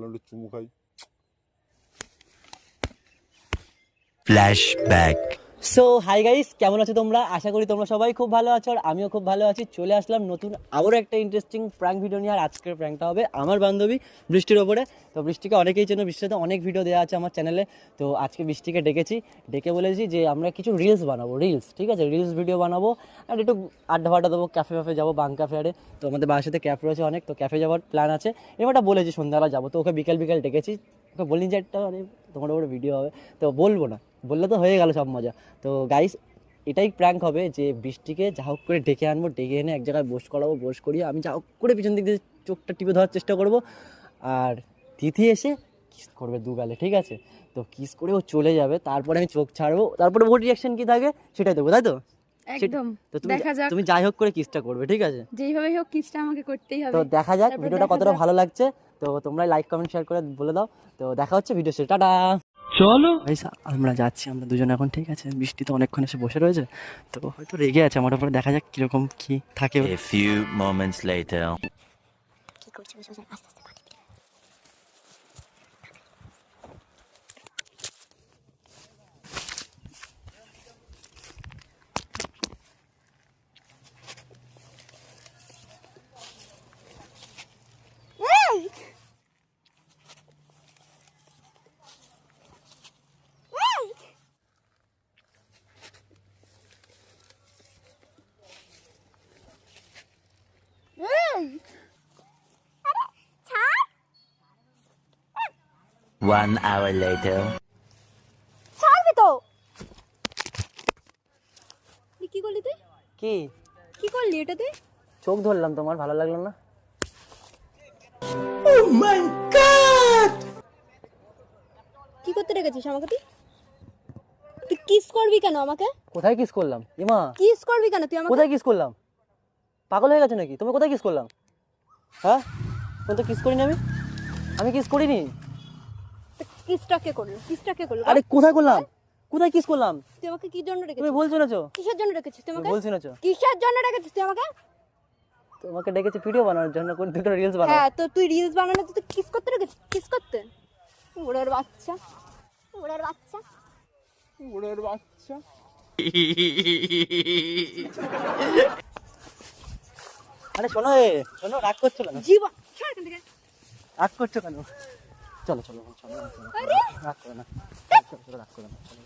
ভাবলাম একটু চুমু খাই Flashback. সো হাই গাইস কেমন আছো তোমরা? আশা করি তোমরা সবাই খুব ভালো আছো, আর আমিও খুব ভালো আছি। চলে আসলাম নতুন আবারও একটা ইন্টারেস্টিং প্র্যাঙ্ক ভিডিও নিয়ে, আর আজকের প্র্যাঙ্কটা হবে আমার বান্ধবী বৃষ্টির ওপরে। তো বৃষ্টিকে অনেকেই চেনো বৃষ্টিতে অনেক ভিডিও দেওয়া আছে আমার চ্যানেলে তো আজকে বৃষ্টিকে ডেকেছি, ডেকে বলেছি যে আমরা কিছু রিলস বানাবো রিলস ঠিক আছে? রিলস ভিডিও বানাবো আর একটু আড্ডা ফাড্ডা দেবো ক্যাফে ফ্যাফে যাব, বাং ক্যাফে আরে। তো আমাদের বাসাতে ক্যাফে রয়েছে অনেক, তো ক্যাফে যাওয়ার প্ল্যান আছে। এবারটা বলেছি, সন্ধ্যাবেলা যাব। তো ওকে বিকেল বিকেল ডেকেছি ওকে বলিনি যে একটা মানে তোমার ওপরে ভিডিও হবে। তো বলব না, বললে তো হয়ে গেল সব মজা। তো গাইস এটাই প্র্যাঙ্ক হবে যে বৃষ্টিকে যা হোক করে ডেকে আনব, ডেকে এনে এক জায়গায় বস করাবো বস করিয়ে আমি যা হোক করে পিছন দিক দিয়ে চোখটা টিপে ধরার চেষ্টা করব। আর তিথি এসে কিস করবে দু গালে ঠিক আছে? তো কিস করে ও চলে যাবে, তারপরে আমি চোখ ছাড়বো, তারপরে ওর রিয়াকশন কী থাকে সেটাই দেবো তাই তো? একদম। তো তুমি দেখা যাক। তুমি যাই হোক করে কিসটা করবে ঠিক আছে? যেইভাবে হোক কিসটা আমাকে করতেই হবে। তো দেখা যাক ভিডিওটা কতটা ভালো লাগছে। তো তোমরা লাইক কমেন্ট শেয়ার করে বলে দাও। তো দেখা হচ্ছে ভিডিও শেষ টাটা। চলো। আমরা যাচ্ছি আমরা দুজন এখন ঠিক আছে? বৃষ্টি তো অনেকক্ষণ এসে বসে রয়েছে। তো হয়তো রেগে আছে আমার উপরে দেখা যাক কীরকম কি থাকে। A few moments later. One hour later. ছাড়বি তো। কি করলি তুই? কি? কি করলি এটা তুই চোখ ধরলাম তোমার ভালো লাগল না? কি করতে রেখেছিস আমাকে তুই? তুই কিস করবি কেন আমাকে? কোথায় কিস করলাম? ইমা! কিস করবি কেন তুই আমাকে? কোথায় কিস করলাম? পাগল হয়ে গেছো নাকি? তুমি কোথায় কিস করলাম? হ্যাঁ? কোন তো কিস করিনি আমি? আমি কিস করিনি? কিসটা কে করল? কিসটা কে করল? আরে কোথায় করলাম? কোথায় কিস করলাম? তুই আমাকে কি জন্য তুমি বলছো না চো কিসের জন্য রেখেছিস তুমি আমাকে? বলছো না কিসের জন্য রেখেছিস তুই আমাকে? তোমাকে ডেকেছি ভিডিও বানানোর জন্য কোন দুটো রিলস বানাও। হ্যাঁ তো তুই রিলস বানানো তুই কিস করতে রেখেছিস? কিস করতে? ওড়ার বাচ্চা। ওড়ার বাচ্চা। ওরের বাচ্চা। আরে শোনো এ শোনো রাগ করছ কেন? জীবন রাগ করছ কেন? চলো চলো চলো চলো, রাগ করো না। চলো, চলো, রাগ করো না চলো,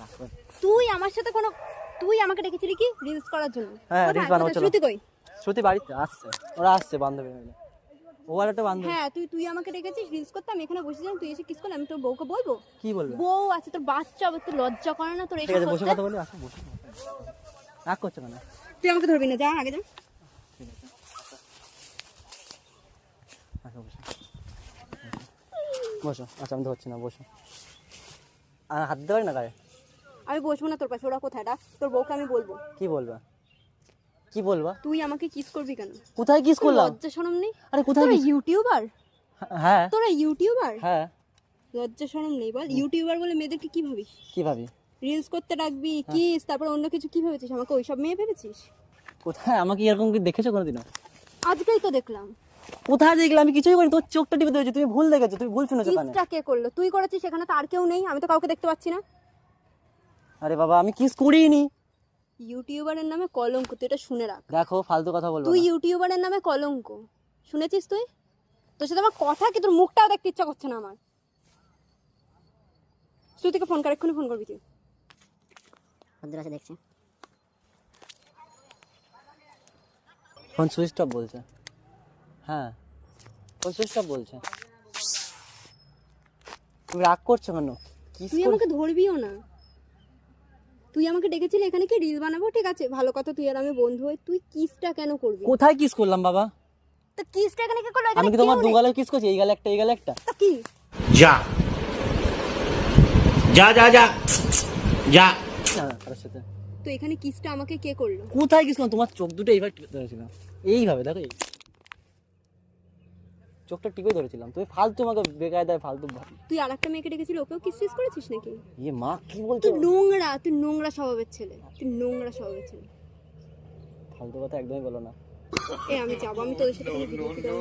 রাগ করো। না। তুই আমার সাথে কোনো তুই আমাকে ডেকেছিলি কি? রিলস করার জন্য। হ্যাঁ, reels বানাবো, চলো। শ্রুতি কই? শ্রুতি বাড়িতে আসছে। ওরা আসছে বান্ধবী মিলে ও আর একটা বান্ধবী। হ্যাঁ তুই তুই আমাকে ডেকেছিস রিলস করতে আমি এখানে বসেছিলাম তুই এসে কিস করলে আমি তোর বউকে বলব? কি বলবে? বউ আছে তোর বাচ্চা হবে তোর লজ্জা করে না তোর ঠিক বসে কথা বলি আসো বসে। রাগ করছ কেন? তুই আমাকে ধরবি না যা আগে যা। আসো বসো। বসো আচ্ছা আমি ধরছি না বসো। আর হাত দিতে পারি না গায়ে? আমি বসবো না তোর পাশে ওরা কোথায়? ডাক তোর বউকে আমি বলব। কি বলবা? কি বলবা? তুই আমাকে কিস করবি কেন? কোথায় কিস করলাম? লজ্জা শরম নেই? আরে কোথায় ইউটিউবার? হ্যাঁ। তোরা ইউটিউবার? হ্যাঁ। লজ্জা শরম নেই বল। ইউটিউবার বলে মেয়েদেরকে কি ভাবিস? কি ভাবি? রিলস করতে ডাকবি হ্যাঁ। কিস তারপর অন্য কিছু কি ভেবেছিস? আমাকে ওইসব মেয়ে ভেবেছিস? কোথায়? আমাকে এরকম কি দেখেছ কোনোদিনও? আজকেই তো দেখলাম। কোথায় দেখলে আমি কিছুই করি তোর চোখটা টিপে দিয়েছি তুমি ভুল দেখেছ তুমি ভুল শুনেছো কানে কিসটা কে করল? তুই করেছিস সেখানে তো আর কেউ নেই আমি তো কাউকে দেখতে পাচ্ছি না। আরে বাবা আমি কিস করিনি? ইউটিউবারের নামে কলঙ্ক তুই এটা শুনে রাখ। দেখো ফালতু কথা বলব তুই ইউটিউবারের নামে কলঙ্ক শুনেছিস তুই? তোর সাথে আমার কথা কি? তোর মুখটাও দেখতে ইচ্ছা করছে না আমার। শ্রুতিকে ফোন কর এক্ষুনি ফোন করবি তুই। দেখছি। ফোন সুইচ অফ বলছে। হ্যাঁ। সুইচ বলছে। তুমি রাগ করছ কেন? কিস তুই আমাকে ধরবিও না। তুই আমাকে ডেকেছিলি এখানে কি রিল বানাবো? ঠিক আছে ভালো কথা তুই আর আমি বন্ধু হই তুই কিসটা কেন করবি? কোথায় কিস করলাম বাবা? তো কিসটা এখানে কি করল? আমি কি তোমার দু গালে কিস করছি? এই গালে একটা এই গালে একটা। তা কি. Ja. না, না, কারোর সাথে। তো এখানে কিসটা আমাকে কে করল? কোথায় কিস করলাম? তোমার চোখ দুটো এইভাবে টিপে ধরেছিলাম এইভাবে দেখো এই। চোখটা টিপে ধরেছিলাম। তুমি ফালতু আমাকে বেকায়দায় ফালতু ভাব- তুই আর একটা মেয়েকে ডেকেছিলি ওকেও কিস কিস করেছিস নাকি? ইয়ে মা কি বলছো? তুই নোংরা তুই নোংরা স্বভাবের ছেলে তুই নোংরা স্বভাবের ছেলে। ফালতু কথা একদমই বলো না। এ আমি যাব আমি তোদের সাথে কোনো ভিডিও ফিডিও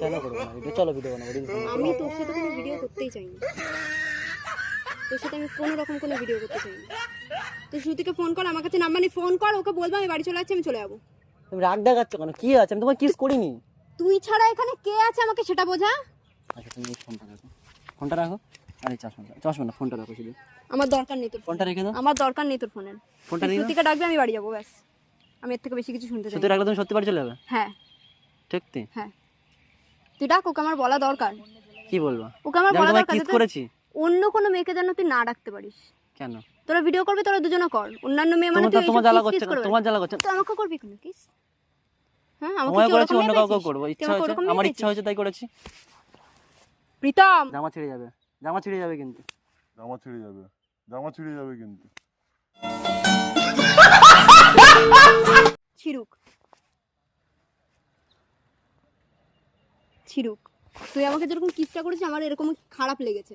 কেন করব না? ভিডিও চলো ভিডিও বানাবো আমি তোর সাথে কোনো ভিডিও করতেই চাই না তোর সাথে আমি কোনো রকম কোনো ভিডিও করতে চাই না তুই শ্রুতিকে ফোন কর আমার কাছে নাম্বার নিয়ে ফোন কর ওকে বলব আমি বাড়ি চলে যাচ্ছি আমি চলে যাব। তুমি রাগ দেখাচ্ছ কেন? কি আছে? আমি তোমার কিস করিনি। তুই ছাড়া এখানে কে আছে আমাকে সেটা বোঝা? আচ্ছা তুমি ফোনটা রাখো। ফোনটা রাখো? আরে চশমা চশমা না ফোনটা রাখো শুধু আমার দরকার নেই তোর ফোনটা রেখে দাও। আমার দরকার নেই তোর ফোনের। ফোনটা তুই নাও। শ্রুতিকে ডাকবি আমি বাড়ি যাব ব্যাস। আমি এর থেকে বেশি কিছু শুনতে চাই সত্যি না। রাখলে তুমি সত্যি বাড়ি চলে যাবে? হ্যাঁ। ঠিক তুই হ্যাঁ। তুই ডাক ওকে আমার বলা দরকার। কি বলব? ওকে আমার বলা তোমায় দরকার কিস যাতে করেছি? অন্য কোনো মেয়েকে যেন তুই না ডাকতে পারিস। কেন? তোরা ভিডিও করবি তোরা দুজনে কর। অন্যান্য মেয়ে মানে তোমার তো তুই তোমার এইসব জ্বালা kiss করছে kiss না তোমার জ্বালা করছে না। তুই আমাকে করবি কেন কিস? হ্যাঁ আমাকে করেছি অন্য কাউকে করব। ইচ্ছা হয়েছে আমার ইচ্ছা? হয়েছে তাই করেছি। প্রীতম! জামা ছিঁড়ে যাবে জামা ছিঁড়ে যাবে কিন্তু। জামা ছিঁড়ে যাবে জামা ছিঁড়ে যাবে কিন্তু। ছিড়ুক ছিড়ুক তুই আমাকে যেরকম কিসটা করেছিস আমার এরকম খারাপ লেগেছে।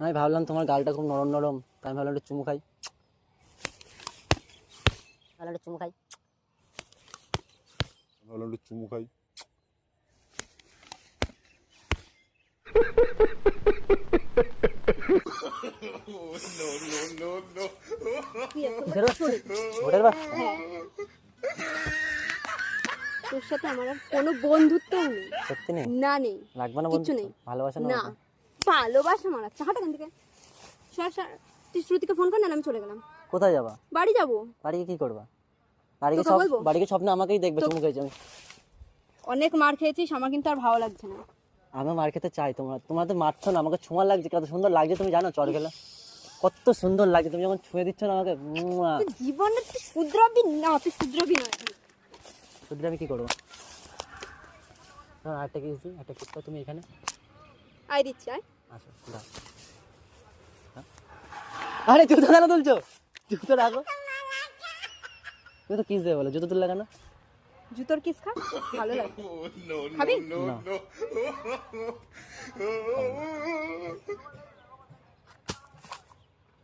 আমি ভাবলাম তোমার গালটা খুব নরম নরম তাই আমি ভাবলাম একটু চুমু খাই। ভাবলাম একটু চুমু খাই। ভালো একটু চুমু খাই? তোর সাথে আমার আর কোনো বন্ধুত্বও নেই। সত্যি নেই? না নেই। লাগবে না বন্ধু নেই। ভালোবাসা না না। ভালোবাসা মারাচ্ছে হাট এখান থেকে। সর সর। তুই শ্রুতিকে ফোন কর না আমি চলে গেলাম। কোথায় যাবা? বাড়ি যাব। বাড়িকে কি করবা? বাড়িকে সব বাড়িকে স্বপ্নে আমাকেই দেখবে চুমু খেয়েছি আমি। অনেক মার খেয়েছিস আমার কিন্তু আর ভালো লাগছে না। আমি মার খেতে চাই তোমার তোমার তো মারছো না আমাকে ছোঁয়া লাগছে কত সুন্দর লাগছে তুমি জানো চর খেলা। কত সুন্দর লাগছে তুমি যখন ছুঁয়ে দিচ্ছ না আমাকে জীবনে তুই শুদ্রবি না তুই শুদ্রবি নয় আমি কি করব? একটা কিস দিই একটা কিস তুমি এখানে। আয় দিচ্ছি আয়। আসো হ্যাঁ? আরে জুতো কেন তুলছো? জুতো রাখো। তুমি তো কিস দেবে বলো? জুতো তুললে কেন? জুতোর কিস খা ভালো লাগে। খাবি? না।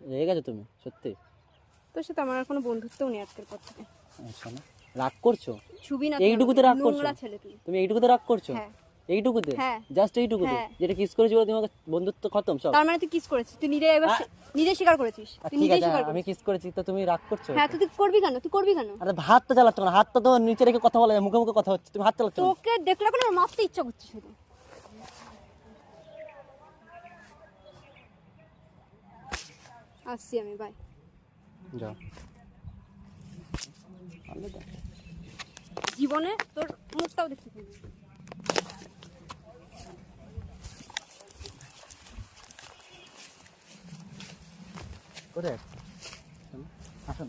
রেগে গেছো তুমি সত্যি? তোর সাথে আমার আর কোনো বন্ধুত্বও নেই আজকের পর থেকে। আচ্ছা না। রাগ করছ? ছবি না এইটুকুতে রাগ করছ? ছেলে তুই তুমি এইটুকুতে রাগ করছ? হ্যাঁ। এইটুকুতে? হ্যাঁ। জাস্ট এইটুকুতে? হ্যাঁ। যেটা কিস করেছি বলে তোমাকে বন্ধুত্ব খতম সব? তার মানে তুই কিস করেছিস। তুই নিজে এবার নিজে স্বীকার করেছিস। তুই ঠিক নিজেই আছে স্বীকার আমি কিস করেছি তো তুমি রাগ করছ? হ্যাঁ তুই করবি কেন? তুই করবি কেন? আরে হাত তো চালাচ্ছ না হাত তো তোমার নিচে রেখে কথা বলা যায় মুখে মুখে কথা হচ্ছে তুমি হাত চালাচ্ছ তোকে দেখলে কোনো মারতে ইচ্ছা করছে শুধু আসছি আমি বাই যাও। জীবনে তোর মুখটাও দেখতে পাবি। আসো।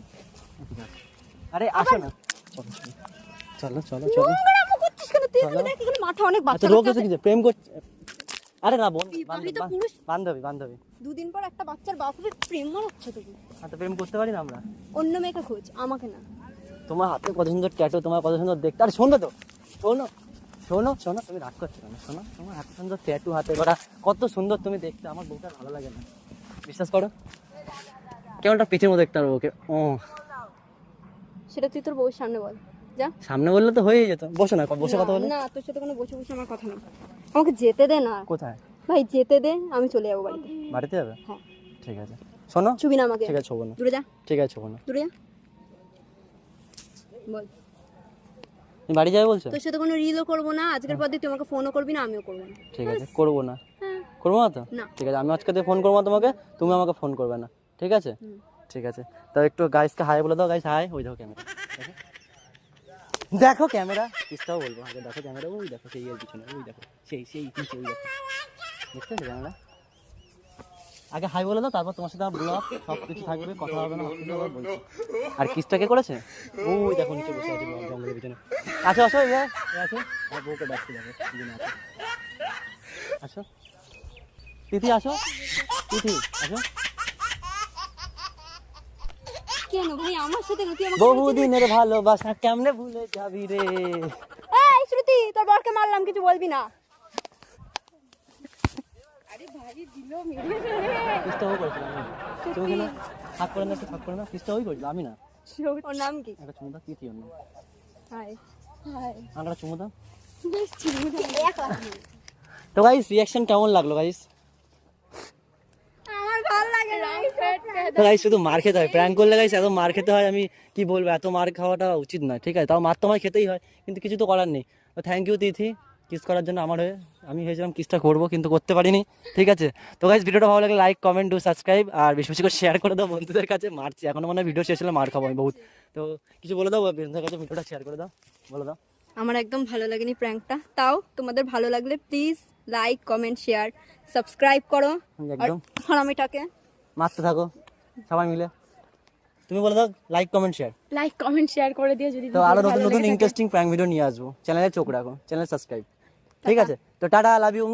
আরে আসো না। চলো চলো চলো। মাথা অনেক বাচ্চা রোগ বাচ্চা প্রেম করছে। আরে না বোন বান্ধব-। বান্ধবী দুদিন পর একটা বাচ্চার বাপরে প্রেম মারাচ্ছে তোকে। আর তো প্রেম করতে পারি না আমরা? অন্য মেয়েকে খোঁজ আমাকে না। তোমার হাতে কত সুন্দর ট্যাটু তোমার কত সুন্দর দেখতে। আরে শোনো তো। শোনো শোনো শোনো তুমি রাগ করছ কেন? শোনো তোমার এত সুন্দর ট্যাটু হাতে করা কত সুন্দর তুমি দেখতে। আমার বউটা ভালো লাগে না। বিশ্বাস করো? কেমনটা পিঠের মতো দেখতে পারব ওকে? ও। সেটা তুই তোর বউয়ের সামনে বল। যা। সামনে বললে তো হয়েই যেত। বসো না বসে কথা না, বলে। না তোর সাথে কোনো বসে বসে আমার কথা নেই আমাকে যেতে দে না। কোথায়? ভাই যেতে দে আমি চলে যাব বাড়িতে। বাড়িতে যাবে? হ্যাঁ। ঠিক আছে। শোনো। ছবি না আমাকে। ঠিক আছে ছবো না। দূরে যা। ঠিক আছে ছবো না। দূরে যা। বল। তুমি বাড়ি যাবে বলছো? তোর সাথে কোনো রিলও করব না। আজকের পর দিয়ে তুই আমাকে ফোনও করবি না আমিও করব না। ঠিক আছে করব না। হ্যাঁ। করব না তো? না। ঠিক আছে আমি আজকে ফোন করব না তোমাকে তুমি আমাকে ফোন করবে না। ঠিক আছে? ঠিক আছে। তো একটু গাইসকে হাই বলে দাও। গাইস হাই ওই দেখো ক্যামেরা দেখো? ক্যামেরা কিসটাও বলব? আগে দেখো ক্যামেরা ওই দেখো সেই এর পিছনে। ওই দেখো। সেই সেই পিছে ওই দেখো। দেখতে পাচ্ছ ক্যামেরা আগে হাই বলে দাও তারপর তোমার সাথে ব্লগ সব কিছু থাকবে কথা হবে না বলছি। আর কিসটা কে করেছে? ওই দেখো নিচে বসে আছে জঙ্গলের পিছনে। আসো আসো এই আসো। আর বউকে ডাকতে যাবে আসো। তিথি আসো। তিথি আসো। কেন ভাই আমার সাথে তুই আমাকে বহুদিনের ভালোবাসা কেমনে ভুলে যাবি রে? এই শ্রুতি তোর বরকে মারলাম কিছু বলবি না। আরে ভাই দিল মেরে কিসটা ওই করেছিল আমি না। তুমি কেন হাত করে না একটু করে না কিসটা ওই করেছিল আমি না। ওর নাম কি? একটা চুমুদা তিথি অন্য হাই। হাই। আমরা চুমু দাও। এক লাখ তো গাইস রিয়াকশন কেমন লাগল গাইস আমার ভালো লাগে না। গাইস শুধু মার খেতে হয় প্র্যাঙ্ক করলে গাইস এত মার খেতে হয় আমি কি বলব এত মার খাওয়াটা উচিত নয় ঠিক আছে? তাও মার তো আমার খেতেই হয় কিন্তু কিছু তো করার নেই। তো থ্যাংক ইউ তিথি কিস করার জন্য আমার হয়ে আমি ভেবেছিলাম কিসটা করব কিন্তু করতে পারিনি ঠিক আছে? তো গাইস ভিডিওটা ভালো লাগলে লাইক কমেন্ট ডু সাবস্ক্রাইব আর বেশি বেশি করে শেয়ার করে দাও বন্ধুদের কাছে মারছি। এখনও মনে হয় ভিডিও শেষ হলে মার খাব আমি বহুত। তো কিছু বলে দাও বন্ধুদের কাছে ভিডিওটা শেয়ার করে দাও বলে দাও। আমার একদম ভালো লাগেনি প্র্যাঙ্কটা তাও তোমাদের ভালো লাগলে please like comment share subscribe করো। আর একদম হারামিটাকে মারতে থাকো। সবাই মিলে। তুমি বলে দাও like comment share like comment share করে দিও যদি তো আরও নতুন নতুন ইন্টারেস্টিং প্র্যাঙ্ক ভিডিও নিয়ে আসব। চ্যানেলে চোখ রাখো চ্যানেল সাবস্ক্রাইব ঠিক আছে? তো টাটা লাভ ইউ